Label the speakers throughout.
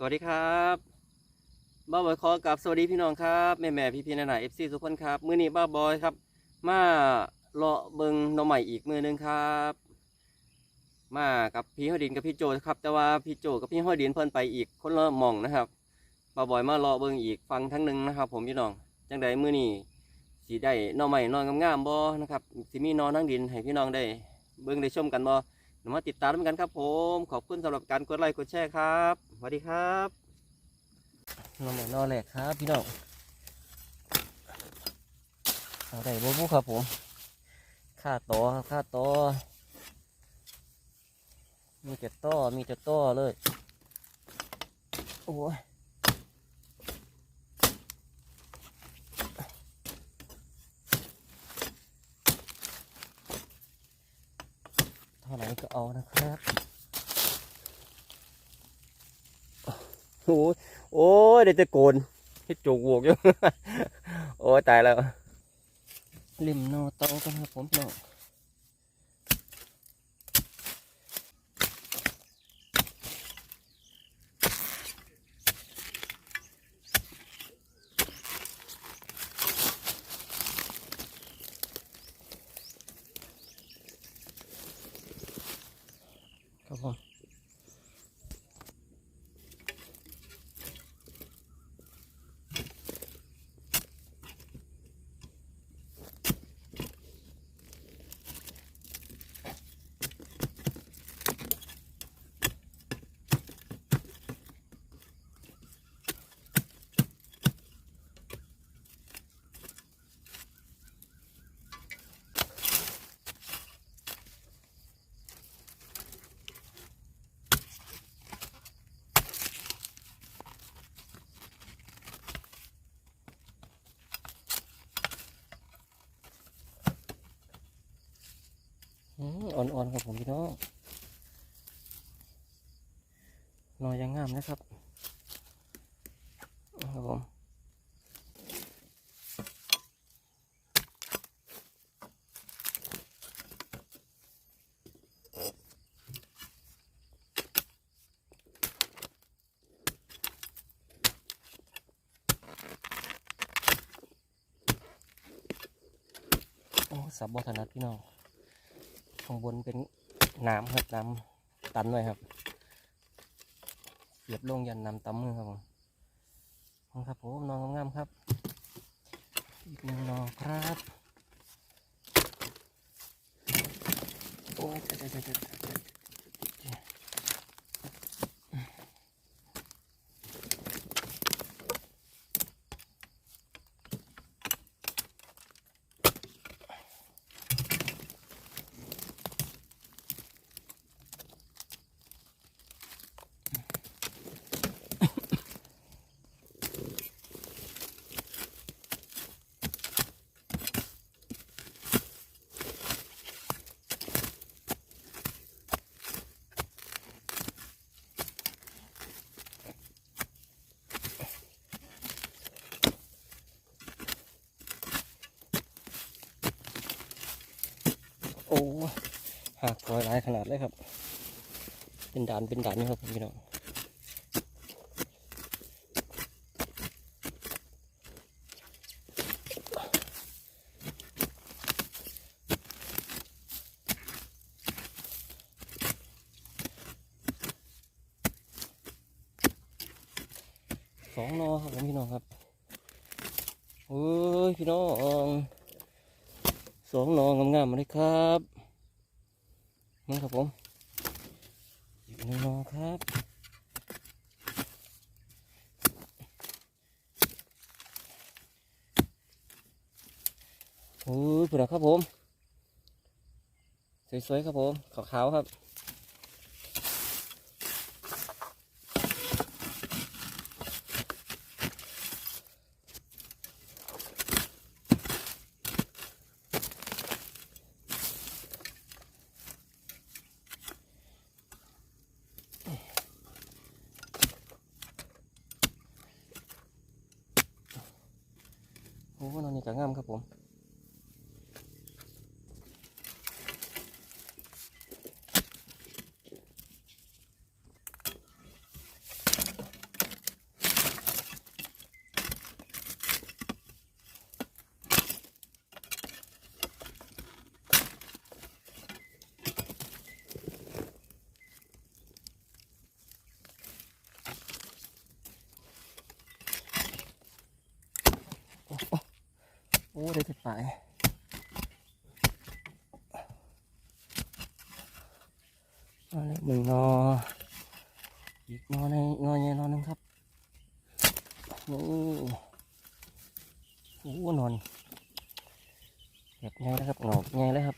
Speaker 1: สวัสดีครับบ้าบอยขอกับสวัสดีพี่น้องครับแม่แม่พี่พี่นานาเอฟซีทุกคนครับมื้อนี้บ้าบอยครับ มาเลาะเบิงหน่อใหม่อีกมือหนึงครับ มากับพี่ห้อยดินกับพี่โจครับ แต่ว่าพี่โจกับพี่ห้อยดินเพิ่นไปอีกคนละมองนะครับบ้าบอยมาเลาะเบิงอีกฟังทั้งหนึ่งนะครับ ผมพี่น้องจังใดมื้อนี้สีได้หน่อใหม่นอนงามๆบ่นะครับสิมีนอนทั้งดินให้พี่น้องได้ เบิงได้ชมกันบ่ มาติดตามกันครับผม ขอบคุณสำหรับการกดไลค์กดแชร์ครับสวัสดีครับนอนหลกนอนแหลกครับพี่น้องเอาได้บูบูครับผมค่าต่อครับค่าต่อมีแต่ต่อมีแต่ต่อเลย โอ้ย ท่าไหร่ก็เอานะครับ โอ้ยโอ้ยได้แต่โกนให้จูกวกอยู่ โอ้ยตายแล้ว ริมโนโตอกันครับผมเนาะครับผมอืม อ่อนครับผมพี่น้องนอยยังงามนะครับครับผมโอ้สับบอถนัดพี่น้อง ข้างบนเป็นน้ำครับน้ำตันเลยครับเสียบลงยันน้ำต้มือครับผมครับผมนอนงามๆครับ อีกหนึ่งนอครับโอ้ย โอ้หักคอยร้ายขนาดเลยครับ เป็นด่านเป็นด่านนี่ครับพี่น้องสองนอครับผมพี่น้องครับเฮ้ยพี่น้องสองนองามๆมาเลยครับนี่ครับผมอีกหนึ่งนอครับโอ้ยเผื่อครับผม สวยๆครับผม ขาวๆครับ โอ้นอนนี่ก็งามครับผม โอ้โอ้ได้แต่ปลายเอาละหนึ่งนออีกนอในนอใหญ่นอหนึงครับนี่โอ้นอนแบบไงแล้วครับหงอกไงแล้วครับ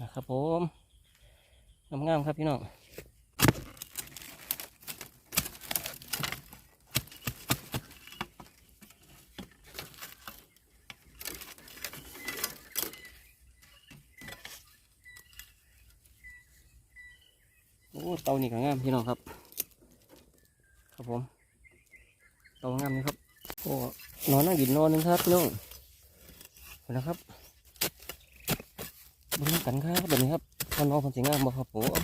Speaker 1: นะครับผมงามๆครับพี่น้องโอ้เตา นี่ก็งามพี่น้องครับ ครับผมเตางามนี่ครับโอ้นอนนั่งดินนอนนึงครับพี่น้องเห็นะครับบนกันครับแบบนี้ครับพอนอนคนสีงามบ่ครับผม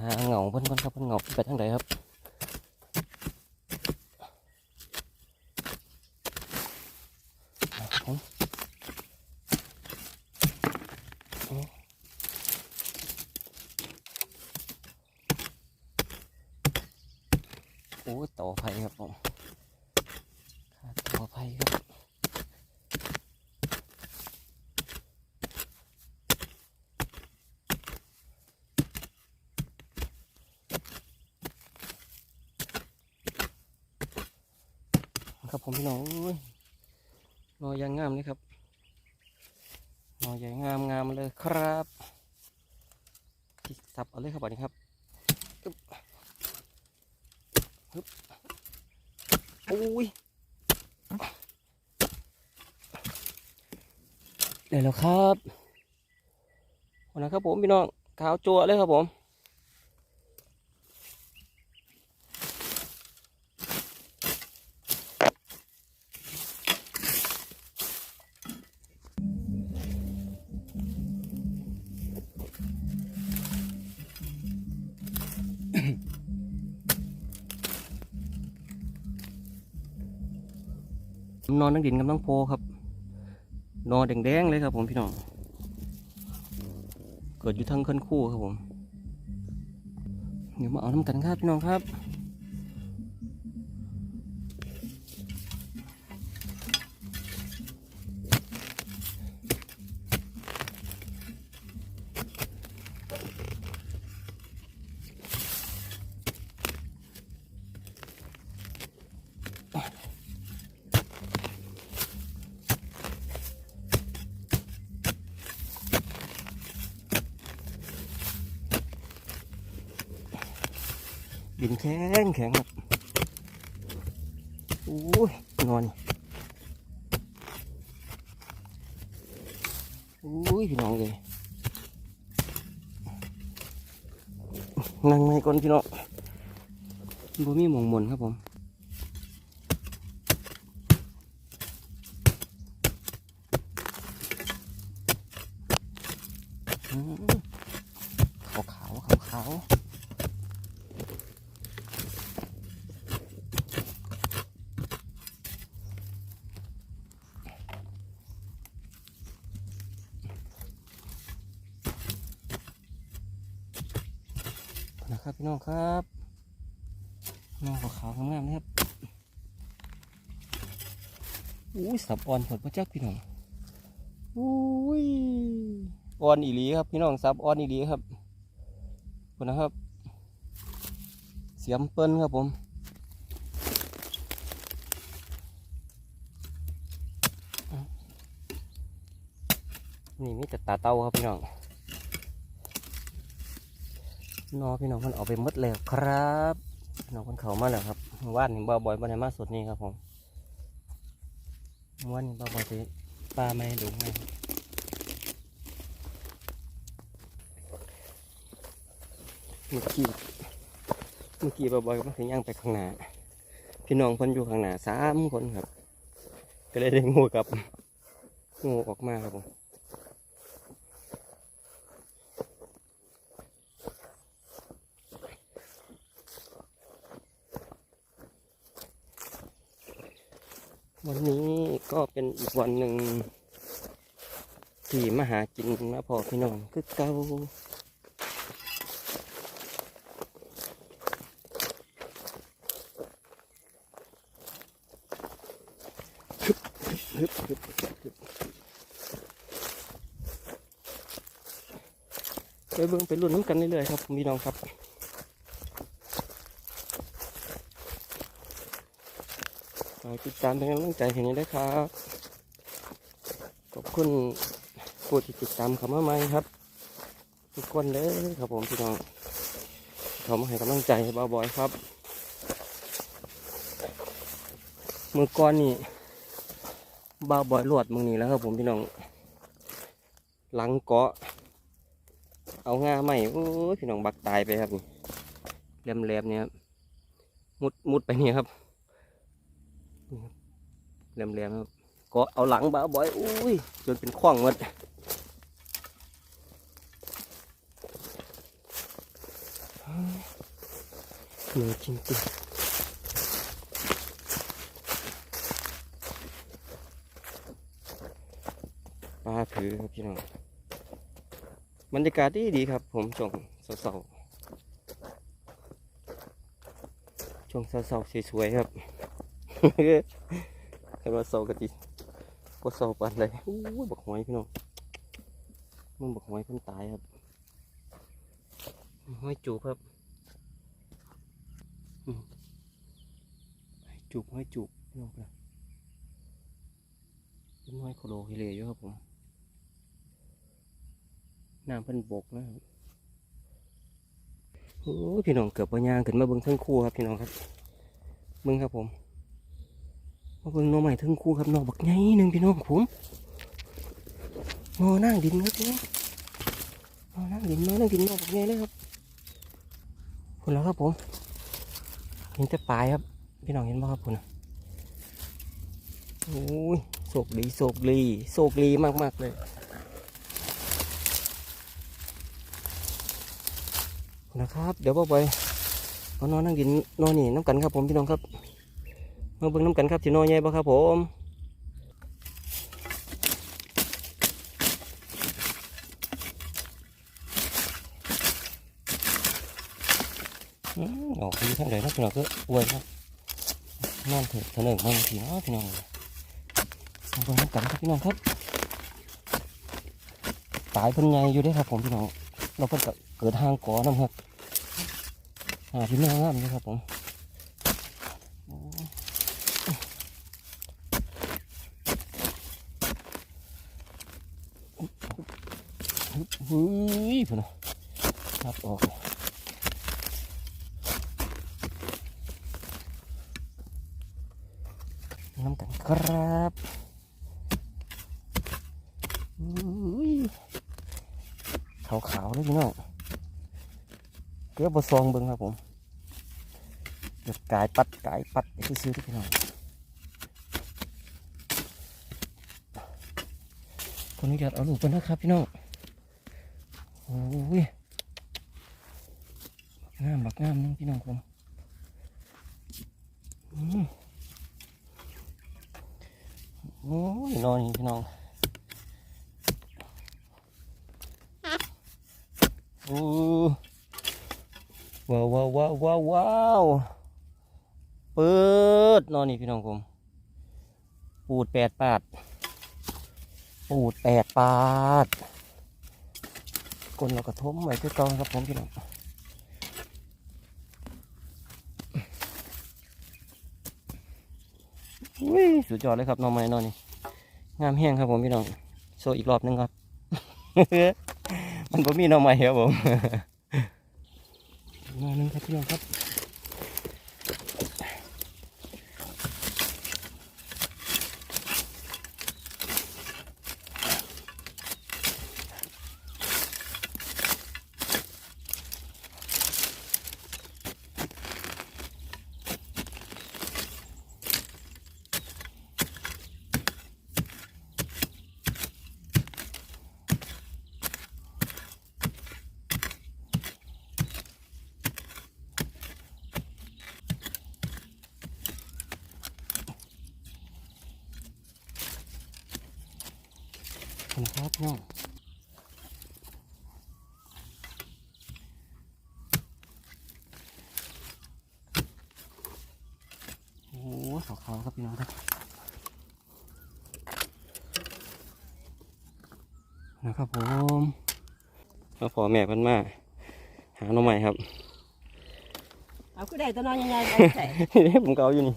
Speaker 1: หาเหงาเพิ่นเพิ่นครับเพิ่นเหงาไปทางไหนครับผมโอ้โอ้ต่อไผ่ครับผมขาต่อไผ่ครับ ครับผมพี่น้องอุ้ยนอยังงามเลยครับนอใหญ่งามงามเลยครับสับเอาเลยครับบัดนี้ครับเฮึบอุ้ยเดี๋วแล้วครับวันนะครับผมพี่น้องขาวจั่วเลยครับผม นอนนั่งดินกับน้งโพครับ นอนแดงๆเลยครับผมพี่น้อง เกิดอยู่ทั้งคันคู่ครับผม เดี๋ยวมาเอาน้ำกันครับพี่น้องครับ ดินแข็งแข็งครับโอ้ยนอนโอ้ยพี่น้องเลยนั่งในก่อนพี่น้องบ่มีหมองมนครับผมอืมขาวขาวขาวขาวๆ น้องครับน้องครับน้องขาวๆงามนะครับอุ้ยสับอ่อนผลพระเจ้าพี่น้องอุ้ยอ่อนอีหลีครับพี่น้องสับอ่อนอีหลีครับคุณนะครับ เสียมเปิ้นครับผมนี่มีแต่ตาเต้าครับพี่น้อง นอพี่น้องมันเอาไปมดแล้วครับพี่น้องคนเขามาแล้วครับว่านนี่บ่าวบอยบ่ได้มาสดนี่ครับผมว่านนี่บ่อยสิปลาไม่ให้ดูให้เมื่อกี้เมื่อกี้บ่าวบอยก็มาถึงย่างไปข้างหน้าพี่น้องเพิ่นอยู่ข้างหน้าสามคนครับ ก็เลยได้งูกับงูออกมาครับผม วันนี้ก็เป็นอีกวันหนึ่งที่มาหากินมาพอพี่น้องคือเก่าไปเบิ่งไปรุ่นน้ำกันเรื่อยๆครับพี่น้องครับ ติดตามเป็นกำลังใจให้นี้ด้วยครับ ขอบคุณผู้ที่ติดตามเขามาใหม่ครับ ทุกคนเลยครับผมพี่น้องเขามาให้กำลังใจบ่าวบอยครับมือก้อนนี่บ่าวบอยลวดมึงนี่แล้วครับผมพี่น้อง หลังเกาะ เอาง่าใหม่โอ้ยพี่น้องบักตายไปครับนี่แหลมๆเนี่ยครับมุดมุดไปเนี่ยครับ นี่ครับแหลมๆครับกาะเอาหลังบ่าวบอยอุ้ยจนเป็นข้องหมดเหนื่อยจริงๆปลาถือครับพี่น้องบรรยากาศดีดีครับ ผมช่วงเสาๆช่วงเสาๆสวยๆครับ แต่ว่าเสากะจิก็เสาปันเลยอู้ยบักหอยพี่น้องมันบักหอยเพิ่นตายครับหอยจูบครับอืมหอยจูบหอยจูบพี่น้องครับเป็นหอยโคโลฮิเลอยู่ครับผมน้ำเพิ่นบกนะครับโอ้ยพี่น้องเกือบว่ายางขึ้นมาเบิ้งทั้งคู่ครับพี่น้องครับเบิ้งครับผม มาเบิ้งหน่อใหม่ทั้งคู่ครับหน่อบักใหญ่หนึ่งพี่น้องผมหน่อนั่งดินครับพี่น้องหน่อนั่งดินหน่อนั่งดินหน่อบักใหญ่เลยครับคุณแล้วครับผมเห็นแต่ปลายครับ พี่น้องเห็นไหมครับคุณน่ะโอ้ยโศกดีโศกดีโศกดีมากๆเลยนะครับ เดี๋ยวพ่ไปเอานอนนั่งกินนอนนี่น้ำกันครับผมพี่น้องครับ มาเบิ่งน้ำกันครับที่นอนใหญ่บ่ครับผมอออกไปทางไหนนะพี่น้องก็อวยครับนอนเถอะเถลิงมางทีเนะพี่น้องมาเบิ่งน้ำกันครับพี่น้องครับตายเพิ่นใหญ่อยู่เด้อครับผมพี่น้องเราเพิ่นเกิดห่างก่อน้ำครับหาพี่แม่งามเลยครับผม เฮ้ยพุ่นนะรับออกน้ำกันครับอุ้ยขาวๆเลยพี่น้องเกลือบซองเบิ้งครับผมเดือดกายปัดกายปัดซื้อๆที่พี่น้องคนนี้อยากเอาลูกไปนะครับพี่น้อง โอ้ยบักงามบักงามนึงพี่น้องผมอืมโอ้ยนอนนี่พี่น้องโอ้ว้าวว้าวว้าวว้าวว้าวเปิดนอนนี่พี่น้องผม ปูดแปดปาด ปูดแปดปาด กลนเรากระทมไว้ที่กองครับผมพี่น้องวิ่สุดยอดเลยครับน้องไม้นอนนี่งามแห้งครับผมพี่น้องโชว์อีกรอบหนึงครับ มันก็มีน้องไม้ครับผมมาหนึ่งครับพี่น้องครับ โอ้โหสองเขครับพี่น้องครับนะครับผมมาพอแม่พันมาหาหน่อใหม่ครับ
Speaker 2: เอาคือได้ตัวนอนยังไงไปใส่
Speaker 1: ผมเกาอยู่นี่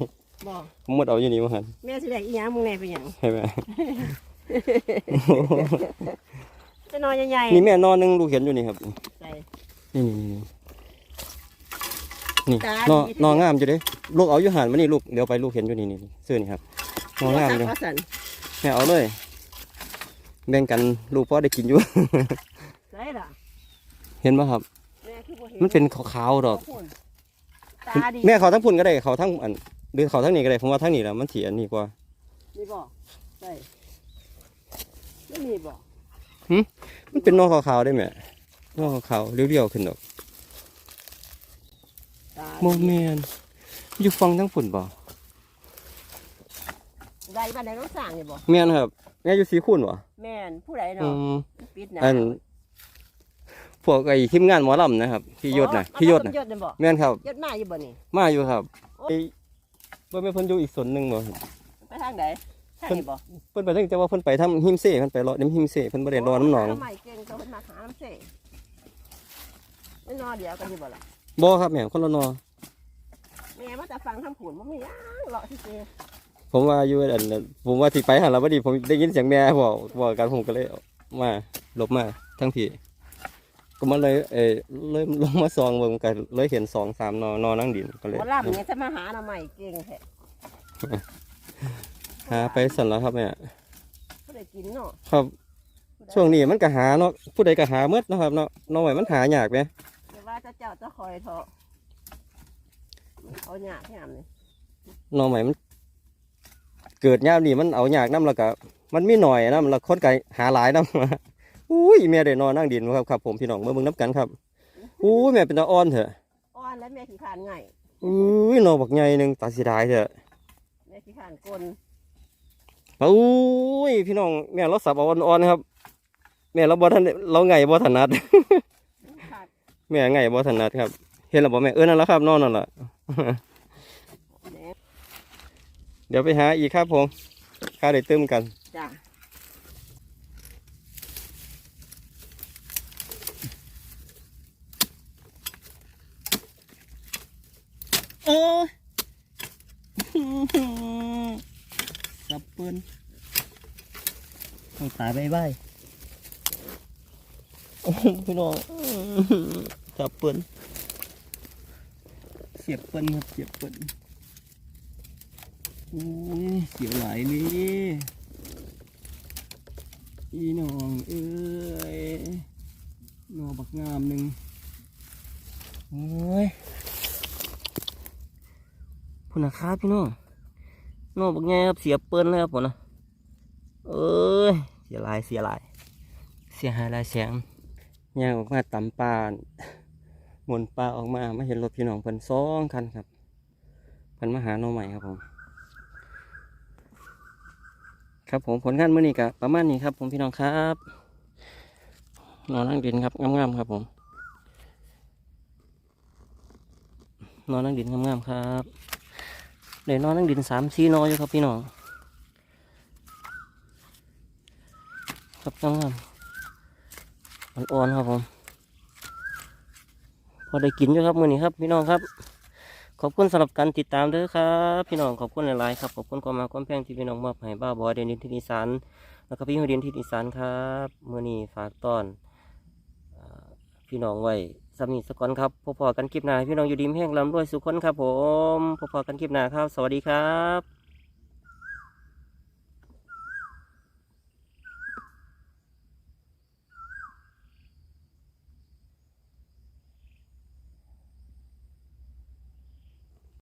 Speaker 2: บอก
Speaker 1: ผมหมดเอาอยู่นี่มาหัน
Speaker 2: แม่สิได้อีหยังมึงแน่ไปหยัง
Speaker 1: ใช่ไหม
Speaker 2: ตัวน้อยใหญ่
Speaker 1: นี่แม่นอนหนึงลูกเห็นอยู่นี่ครับ
Speaker 2: ๆใส่
Speaker 1: นี่นี่นี่นี่
Speaker 2: ตา
Speaker 1: นอ
Speaker 2: ดี
Speaker 1: นองามอยู่เด้ลูกเอาอยู่หันมานี่ลูกเดี๋ยวไปลูกเห็นอยู่นี่นี่เสื้อนี่ครับนองามเลย
Speaker 2: โทรศัพท์สั่น
Speaker 1: แม่เอาเลยแบ่งกันลูกพ่อได้กินอยู่
Speaker 2: ใส่ล่ะ
Speaker 1: เห็นป่ะครับ
Speaker 2: แม่คือบ่เห็น
Speaker 1: มันเป็นขาวๆดอก
Speaker 2: ขอบคุณตาดี
Speaker 1: แม่เขาทั้งพุ่นก็ได้เขาทั้งอันหรือเขาทั้งนี้ก็ได้ผมว่าทั้งนี้แหละมันสีอันนี้กว่า
Speaker 2: นี่บ่ใส่ ไม่มีบ่
Speaker 1: มันเป็นนอขาวๆได้ไหมนอขาวๆเรียวๆขึ้นดอก
Speaker 2: ตา
Speaker 1: โมเมนอยู่ฟังทั้งฝุ่นบ่
Speaker 2: ได้บ้านไหนต้องสร้างนี่บ่
Speaker 1: แม่นครับแม่อยู่สีขุ่นบ่
Speaker 2: แม่นผู้ใด
Speaker 1: อื
Speaker 2: เนาะ
Speaker 1: ม
Speaker 2: ปิดหนะ
Speaker 1: อันพวกไอ้ทีมงานหมอลำนะครับพี่ยศน่ะพี่ยศน่ะ
Speaker 2: ยศนี่บ่
Speaker 1: แม่นครับ
Speaker 2: ยศมาอยู่บ่นี่
Speaker 1: มาอยู่ครับ
Speaker 2: โอ้
Speaker 1: ไอ้บ่แม่นเพิ่นอยู่อีกสนหนึงบ่ครับ
Speaker 2: ไปทางใดทางนี้บ่
Speaker 1: เพิ่นไปทางแต่ว่าเพิ่นไปทำหิมเซ่เพิ่นไปรอน้ำหิมเซ่เพิ่นบ่ได้รอน้ำหนอง
Speaker 2: หาใหม่เก่งเขาเพิ่นมาหาน้ำเสไม่นอเดียวกันอยู่บ่ล่ะ
Speaker 1: บ่ครับแม่คนละนอ
Speaker 2: แม่มาแต่ฟังทำผุนบ่มีหยังเลาะซื่อ
Speaker 1: ผมว่าอยู่อันนั้นผมว่าสิไปหาแล้วพอดีผมได้ยินเสียงแม่บอกบอกกันผมก็เลยมาหลบมาทั้งพี่ก็มาเลยเออเลยลงมาซองเบิ่งกันเลยเห็นสองสามนอนอนั่งดินก็
Speaker 2: ๆ
Speaker 1: เลย
Speaker 2: บ่ล่ำเนี่ยจะมาหาหน่อใหม่เก่งแท้
Speaker 1: หาไปสั่นแล้วครับแม่
Speaker 2: บ่ได้กินเนาะ
Speaker 1: ครับ ช่วงนี้มันก็หาเนาะผู้ใดก็หาเมื่อนาะครับเนาะน้องใหม่มันหายากไหม
Speaker 2: แต่ว่าเจ้าเจ้าจะคอยเถาะมันเอาหยาบยามนี่
Speaker 1: น้องใหม่มัน เกิดยามนี้มันเอายากน้ำแล้วก็มันมีหน่อยน้ำแล้วคนก็หาหลายน้ำอุ้ยแม่ได้นอนนั่งดินครับครับผมพี่น้องเมื่อมึงนับกันครับอุ้ยแม่เป็นตาอ่อนเถอะ
Speaker 2: อ่อนแล้วแม่ขี้ขานง่าย
Speaker 1: อุ้ยนอบักใหญ่หนึ่งตาสีดายเถอะ
Speaker 2: แม่ขี้ขานกล
Speaker 1: อุ้ยพี่น้องแม่เราสับเอาอ่อนๆครับ แม่เราบ่ทันเราไงบ่ถนัด
Speaker 2: ขาด
Speaker 1: แม่ไงบ่ถนัดครับ เห็นแล้วบ่แม่เออนั่นแหละครับนอนนั่นแหละ
Speaker 2: แหน่
Speaker 1: เดี๋ยวไปหาอีกครับผมข้าได้เติมกัน
Speaker 2: จ้ะ
Speaker 1: โอ้ สับปืนต้องตายบายบายโอ้พี่น้องสับปืนเสียบปืนครับเสียบปืนโอ้ยเสียวหลายนี่อีน้องเอ้ยนอบักงามหนึ่งโอ้ยพุ่นนะครับพี่น้อง นองบักแง่ครับเสียเปิ้นเลยครับผมนะเอ้ยเสียลายเสียลาย เสียหายลายแสงย่างออกมาตำปลาหมุนปลาออกมาไมาเห็นรถพี่น้องเพิ่นสองคันครับเพิ่นมาหาโนใหม่ครับผม ครับผมผลงานเมื้อนี้ก็ประมาณนี้ครับ ผมพี่น้องครับนอนนั่งดินครับงามๆครับผมนอนนั่งดินงามๆครับ เลยนอนนั่งดินสามสี่นออยู่ครับพี่น้องครับงามๆอ่อนครับผม พอได้กินอยู่ครับมือนี้ครับ พี่น้องครับ ขอบคุณสำหรับการติดตามด้อครับ พี่น้องขอบคุณหลายๆครับขอบคุณความมาความแพงที่พี่น้องมอบให้บ้าบอยเดนินที่นิสานแล้วก็พี่หัวเดนที่นิสานครับมือนี้ฝากต้อนพี่น้องไว้ สามีสกอนครับพบพอกันคลิปหน้าพี่น้องอยู่ดีมแห้งลำด้วยสุขคนครับผมพบพอกันคลิปหน้าครับ สวัสดีครับ